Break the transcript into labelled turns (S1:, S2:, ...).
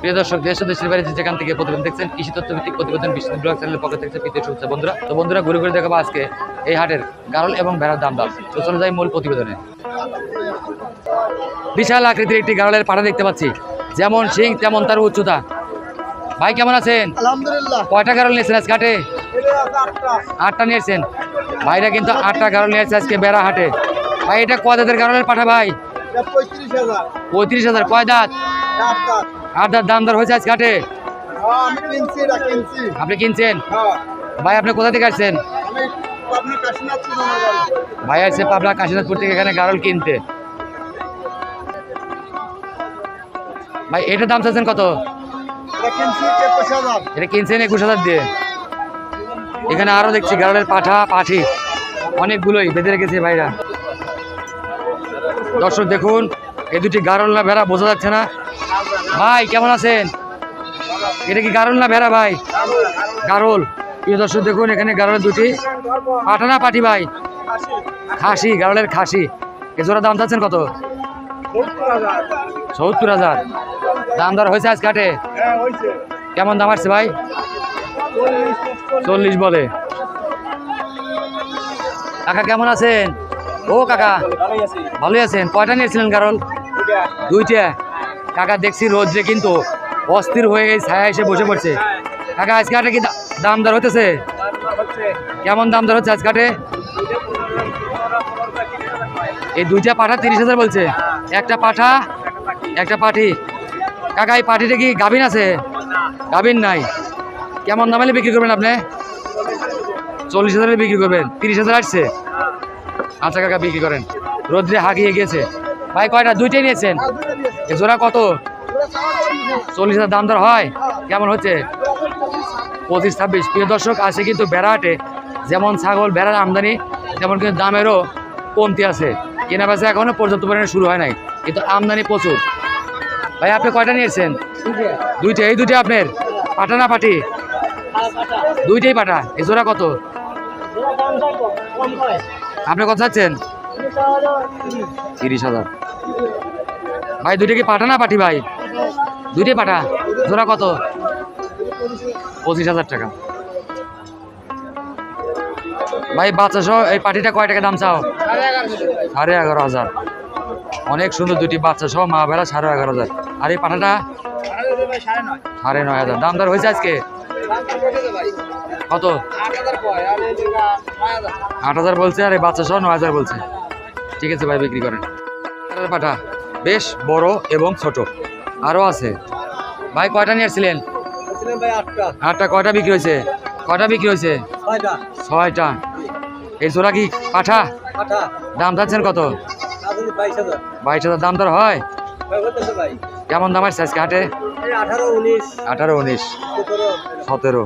S1: প্রিয় দর্শক দেশ দেশের বাইরে যেখান থেকে প্রতিবেদন দেখছেন কৃষি প্রতিবেদন বিশ্ব ব্লগ চ্যানেলের পক্ষ থেকে শুভেচ্ছা। বন্ধুরা তো বন্ধুরা ঘুরে ঘুরে দেখাবো আজকে এই হাটের গারল এবং দাম দাম তো চলে যাই মূল প্রতিবেদনে। বিশাল আকৃতির একটি গারলের পাড়া দেখতে পাচ্ছি। যেমন সিং তেমন তার উচ্চতা। ভাই কেমন আছেন? কয়টা গারল নিয়েছেন আজকে হাটে?
S2: আটটা।
S1: নিয়েছেন। ভাইরা কিন্তু আটটা গারল নিয়েছে আজকে বেড়া হাটে। ভাই এটা কয় দাঁতের গারলের পাঠা ভাই?
S2: পঁয়ত্রিশ হাজার।
S1: কয় দাঁত? আট দাঁত। দাম দর হয়েছে আজ হাটে
S2: হ্যাঁ
S1: আপনি কিনছেন?
S2: হ্যাঁ।
S1: ভাই আপনি কোথা থেকে আসছেন? ভাই আসছে পাবনা কাশীনাথপুর থেকে এখানে গারল কিনতে। ভাই এটার দাম চাচ্ছেন কত?
S2: এটা
S1: কিনছেন একুশ হাজার দিয়ে। এখানে আরও দেখছি গারলের পাঠা পাঠি। অনেকগুলোই বেঁধে রেখেছে ভাইরা। দর্শক দেখুন, এই দুটি গারল না ভেড়া বোঝা যাচ্ছে না। ভাই, কেমন আছেন? এটা কি গারল না ভেড়া ভাই? গারল। প্রিয় দর্শক দেখুন, এখানে গারলের দুটি। পাঠা না পাঠি ভাই? খাসি, গারলের খাসি। এ জোড়া দাম চাচ্ছেন কত? সত্তর হাজার। দাম দর হয়েছে আজ কাটে? কেমন দাম আসছে ভাই? চল্লিশ বলে। কাকা, কেমন আছেন? ও, কাকা। ভালোই আছেন। কয়টা নিয়েছিলেন কারণ? দুইটা। কাকা, দেখছি রোদ্রে কিন্তু অস্থির হয়ে ছায়া এসে বসে পড়ছে। কাকা, আজকে হাটে কি দাম দর হতেছে কেমন দাম দর হচ্ছে আজকে হাটে? এই দুইটা পাঠা তিরিশ হাজার বলছে। একটা পাঠা, একটা পাঠি। কাকা, এই পাঠিটা কি গাভিন আছে? গাভিন নাই। কেমন দামে বিক্রি করবেন আপনি? চল্লিশ হাজারে বিক্রি করবেন। তিরিশ হাজার আসছে। আচ্ছা কাকা বিক্রি করেন। রোদ্রে হাগিয়ে গেছে ভাই, কয়টা? দুইটাই নিয়েছেন। জোড়া কত? চল্লিশ হাজার দাম দর হয়। কেমন হচ্ছে? পঁচিশ, ছাব্বিশ। প্রিয় দর্শক, আছে কিন্তু বেড়াহাটে যেমন ছাগল, বেড়ার আমদানি, তেমন কিন্তু দামেরও কমতি আছে। কেনা বেচা এখনও পর্যাপ্ত পরিমাণে শুরু হয় নাই। কিন্তু আমদানি প্রচুর। ভাই, আপনি কয়টা নিয়েছেন? দুইটা। এই দুইটা আপনার? পাঠা না পাঠি দুইটাই পাঠা এ জোড়া কত? আপনি কত চাচ্ছেন? তিরিশ হাজার। ভাই, দুইটা কি পাঠা না পাঠি ভাই? দুইটাই পাঠা। জোড়া কত? পঁচিশ হাজার টাকা। ভাই বাচ্চা এই পাটিটা কয় টাকা দাম চাও? সাড়ে এগারো হাজার। অনেক সুন্দর দুটি বাচ্চা সহ মা বেড়া সাড়ে এগারো হাজার। আর এই পাঠাটা? সাড়ে নয় হাজার। দাম দর হয়েছে আজকে? কত? আট হাজার বলছে আর এই বাচ্চা সহ নয় হাজার বলছে। ঠিক আছে ভাই বিক্রি করেন। পাঠা বেশ বড় এবং ছোট। আরও আছে। ভাই কয়টা নিয়ে আসছিলেন?
S2: আটটা।
S1: কয়টা বিক্রি হয়েছে? কয়টা বিক্রি হয়েছে?
S2: ছয়টা।
S1: এই জোড়া কি পাঠা? দাম চাচ্ছেন কত?
S2: বাইশ হাজার।
S1: দাম দর হয়? কেমন দাম আসছে আজকে হাটে?
S2: আঠারো উনিশ।
S1: সতেরো।